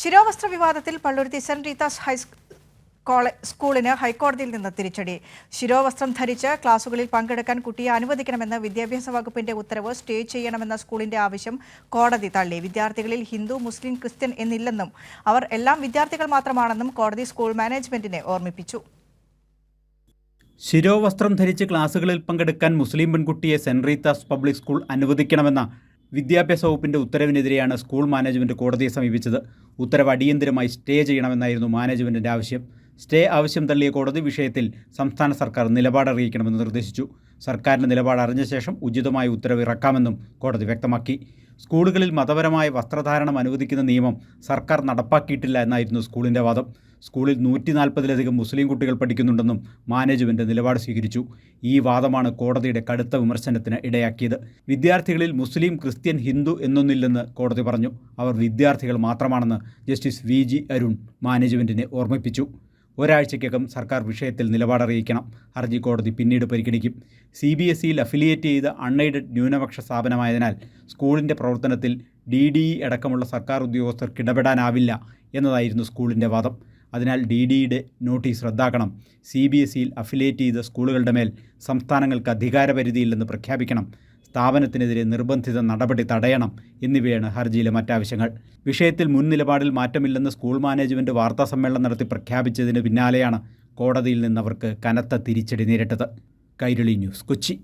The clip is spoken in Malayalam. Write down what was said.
ശിരോവസ്ത്ര വിവാദത്തിൽ പള്ളുരുത്തി സെന്റ് റീത്താസ് ഹൈ സ്കൂളിന് ഹൈക്കോടതിയിൽ നിന്ന് തിരിച്ചടി. ശിരോവസ്ത്രം ധരിച്ച് ക്ലാസുകളിൽ പങ്കെടുക്കാൻ കുട്ടിയെ അനുവദിക്കണമെന്ന് വിദ്യാഭ്യാസ വകുപ്പിന്റെ ഉത്തരവ് സ്റ്റേ ചെയ്യണമെന്ന സ്കൂളിന്റെ ആവശ്യം കോടതി തള്ളി. വിദ്യാർത്ഥികളിൽ ഹിന്ദു മുസ്ലിം ക്രിസ്ത്യൻ എന്നില്ലെന്നും അവർ എല്ലാം വിദ്യാർത്ഥികൾ മാത്രമാണെന്നും കോടതി സ്കൂൾ മാനേജ്മെന്റിനെ ഓർമ്മിപ്പിച്ചു. ശിരോവസ്ത്രം ധരിച്ച് ക്ലാസുകളിൽ പങ്കെടുക്കാൻ മുസ്ലിം പെൺകുട്ടിയെ സെന്റ് റീത്താസ് പബ്ലിക് സ്കൂൾ അനുവദിക്കണമെന്ന വിദ്യാഭ്യാസ വകുപ്പിന്റെ ഉത്തരവിനെതിരെയാണ് സ്കൂൾ മാനേജ്മെന്റ് കോടതിയെ സമീപിച്ചത്. ഉത്തരവ് അടിയന്തരമായി സ്റ്റേ ചെയ്യണമെന്നായിരുന്നു മാനേജ്മെന്റിന്റെ ആവശ്യം. സ്റ്റേ ആവശ്യം തള്ളിയ കോടതി വിഷയത്തിൽ സംസ്ഥാന സർക്കാർ നിലപാടറിയിക്കണമെന്ന് നിർദ്ദേശിച്ചു. സർക്കാരിന്റെ നിലപാട് അറിഞ്ഞ ശേഷം ഉചിതമായ ഉത്തരവ് ഇറക്കാമെന്നും കോടതി വ്യക്തമാക്കി. സ്കൂളുകളിൽ മതപരമായ വസ്ത്രധാരണം അനുവദിക്കുന്ന നിയമം സർക്കാർ നടപ്പാക്കിയിട്ടില്ല എന്നായിരുന്നു സ്കൂളിന്റെ വാദം. സ്കൂളിൽ നൂറ്റി നാൽപ്പതിലധികം മുസ്ലിം കുട്ടികൾ പഠിക്കുന്നുണ്ടെന്നും മാനേജ്മെന്റ് നിലപാട് സ്വീകരിച്ചു. ഈ വാദമാണ് കോടതിയുടെ കടുത്ത വിമർശനത്തിന് ഇടയാക്കിയത്. വിദ്യാർത്ഥികളിൽ മുസ്ലിം ക്രിസ്ത്യൻ ഹിന്ദു എന്നൊന്നില്ലെന്ന് കോടതി പറഞ്ഞു. അവർ വിദ്യാർത്ഥികൾ മാത്രമാണെന്ന് ജസ്റ്റിസ് വി അരുൺ മാനേജ്മെന്റിനെ ഓർമ്മിപ്പിച്ചു. ഒരാഴ്ചയ്ക്കകം സർക്കാർ വിഷയത്തിൽ നിലപാടറിയിക്കണം ഹർജി കോടതി പിന്നീട് പരിഗണിക്കും. സി ബി എസ് ഇയിൽ അഫിലിയേറ്റ് ചെയ്ത അൺഎയ്ഡഡ് ന്യൂനപക്ഷ സ്ഥാപനമായതിനാൽ സ്കൂളിന്റെ പ്രവർത്തനത്തിൽ ഡി ഡി ഇ അടക്കമുള്ള സർക്കാർ ഉദ്യോഗസ്ഥർക്ക് ഇടപെടാനാവില്ല എന്നതായിരുന്നു സ്കൂളിന്റെ വാദം. അതിനാൽ ഡി ഡിയുടെ നോട്ടീസ് റദ്ദാക്കണം. സി ബി എസ് ഇയിൽ അഫിലിയേറ്റ് ചെയ്ത സ്കൂളുകളുടെ മേൽ സംസ്ഥാനങ്ങൾക്ക് അധികാരപരിധിയില്ലെന്ന് പ്രഖ്യാപിക്കണം. സ്ഥാപനത്തിനെതിരെ നിർബന്ധിത നടപടി തടയണം എന്നിവയാണ് ഹർജിയിലെ മറ്റാവശ്യങ്ങൾ. വിഷയത്തിൽ മുൻ നിലപാടിൽ മാറ്റമില്ലെന്ന് സ്കൂൾ മാനേജ്മെന്റ് വാർത്താസമ്മേളനം നടത്തി പ്രഖ്യാപിച്ചതിന് പിന്നാലെയാണ് കോടതിയിൽ നിന്നവർക്ക് കനത്ത തിരിച്ചടി നേരിട്ടത്. കൈരളി ന്യൂസ് കൊച്ചി.